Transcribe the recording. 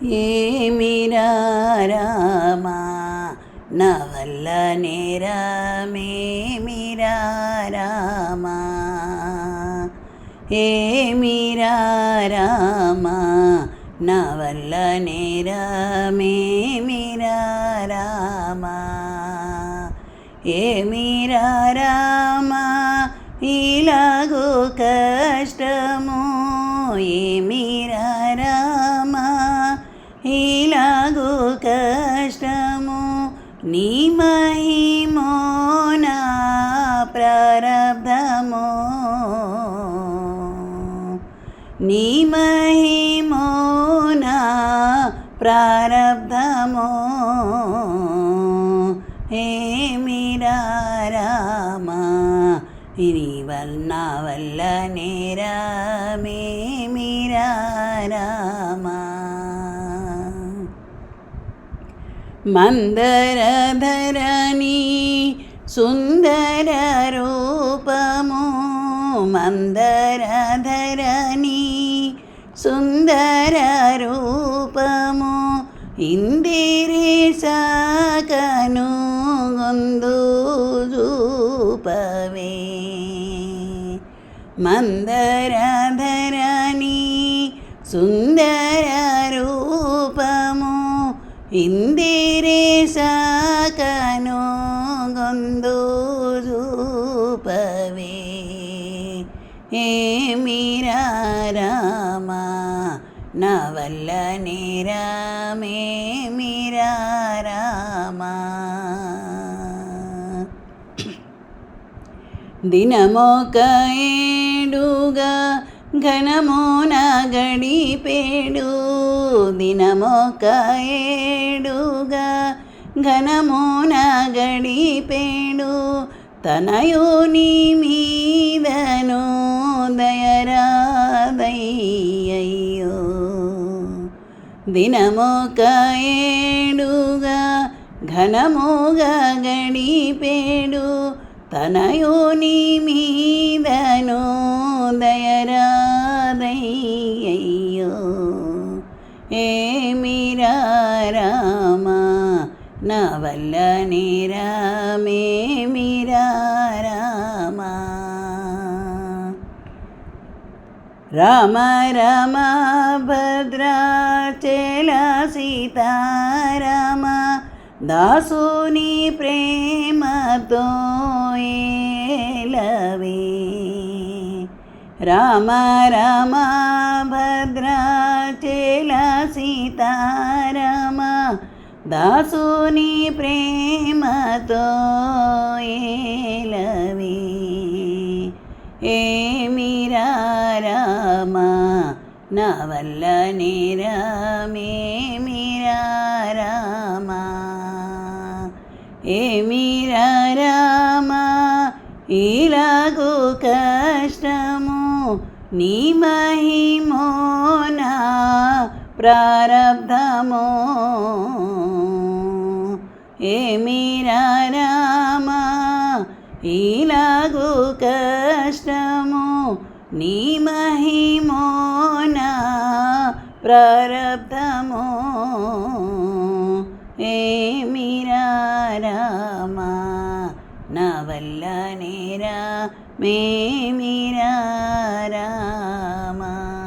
ఏమిరా రామా నా వల్ల నేరమేమిరా రామా ఏమిరా రామా నా వల్ల నేరమేమిరా రామా ఏమిరా రామా ఇలాగో కష్టము ఏమి నీ మహిమోనా ప్రారబ్ధమో. నీ మహిమోనా ప్రారబ్ధమో. హే ఏమిరా రామా నీ వల్ల వల్ల మే రామా. మందరధరణి సుందర రూపము మందరధరణి సుందర రూపము ఇందిరి సాకను గొందు చూపవే మందరధరణి సుందర రూపము ఇందిరే సాకను గొందు చూపవే ఏమిరా రామా నా వల్ల నేరమేమిరా రామా. దినమొక ఏడుగా ఘనమున గడిపేడు దినమొక ఏడుగా. ఘనమున గడిపేడు తనయోని మీదను దయరాదయ్యయ్యో. దినమొక ఏడుగా ఘనముగా గడిపేడు తనయోని మీదను దయ ఏమిరా రామా? నా వల్ల నేరమేమిరా రామా? రామ రామ భద్రాచల సీతారామ దాసుని ప్రేమతో ఏలవే. రామ రామ భద్రా సీతారామ దాసుని ప్రేమతో ఏలవే. ఏమిరా రామా నా వల్ల నేరమేమిరా రామా. ఏమిరా రామా ఇలాగో కష్టము నీ మహిమోనా ప్రారంధము ఏమీరా రామా ఇలాగు కష్టము నీ మహిమోనా? ప్రారంధము ఏమిరా రామా నా వల్ల నేరా మేమిరా రామా